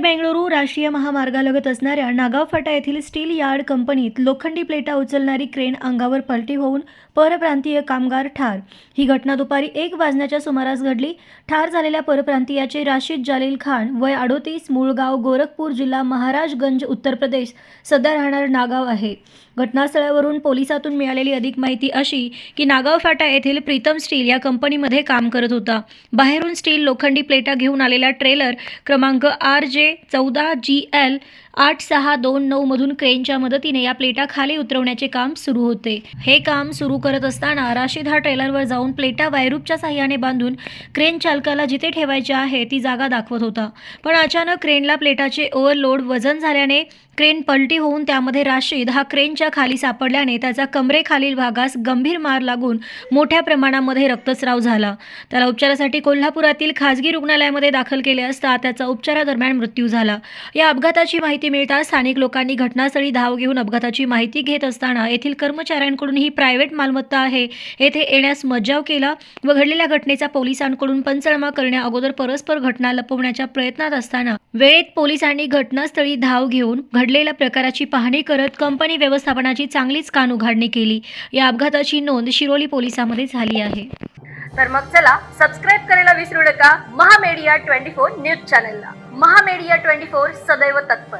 बेंगळुरू राष्ट्रीय महामार्गालगत असणाऱ्या नागाव फाटा येथील स्टील यार्ड कंपनीत लोखंडी प्लेटा उचलणारी क्रेन अंगावर पलटी होऊन परप्रांतीय कामगार ठार. ही घटना दुपारी एक वाजण्याच्या सुमारास घडली. ठार झालेल्या परप्रांतीयाचे राशीद जालील खान वय अडोतीस मूळगाव गोरखपूर जिल्हा महाराजगंज उत्तर प्रदेश सध्या राहणार नागाव आहे. घटनास्थळावरून पोलिसातून मिळालेली अधिक माहिती अशी की नागाव फाटा येथील प्रीतम स्टील या कंपनीमध्ये काम करत होता. बाहेरून स्टील लोखंडी प्लेटा घेऊन आलेला ट्रेलर क्रमांक आर जे चौदा जी एल आठ सहा दोन नऊ मधून क्रेनच्या मदतीने या प्लेटा खाली उतरवण्याचे काम सुरू होते. हे काम सुरू करत असताना राशीद हा ट्रेलरवर जाऊन प्लेटा वायरूपच्या साह्याने बांधून क्रेन चालकाला जिथे ठेवायचे आहे ती जागा दाखवत होता. पण अचानक क्रेनला प्लेटाचे ओव्हरलोड वजन झाल्याने क्रेन पलटी होऊन त्यामध्ये राशीद हा क्रेनच्या खाली सापडल्याने त्याचा कमरेखालील भागास गंभीर मार लागून मोठ्या प्रमाणामध्ये रक्तस्राव झाला. त्याला उपचारासाठी कोल्हापुरातील खाजगी रुग्णालयामध्ये दाखल केले असता त्याचा उपचारादरम्यान मृत्यू झाला. या अपघाताची माहिती मिळताच स्थानिक लोकांनी घटनास्थळी धाव घेऊन अपघाताची माहिती घेत असताना येथील कर्मचाऱ्यांकडून ही प्रायव्हेट मालमत्ता आहे. येथे येण्यास मज्जाव केला व घडलेल्या घटनेचा पोलिसांकडून पंचनामा करण्या अगोदर परस्पर घटना लपवण्याच्या प्रयत्नात असताना वेळेत पोलिसांनी घटनास्थळी धाव घेऊन घडलेल्या प्रकाराची पाहणी करत कंपनी व्यवस्थापनाची चांगलीच कान उघाडणी केली. या अपघाताची नोंद शिरोली पोलिसांमध्ये झाली आहे. तर मग चला सबस्क्राईब करायला विसरू नका. महामेडिया ट्वेंटी फोर न्यूज चॅनलला. महामेडिया ट्वेंटी फोर सदैव तत्पर.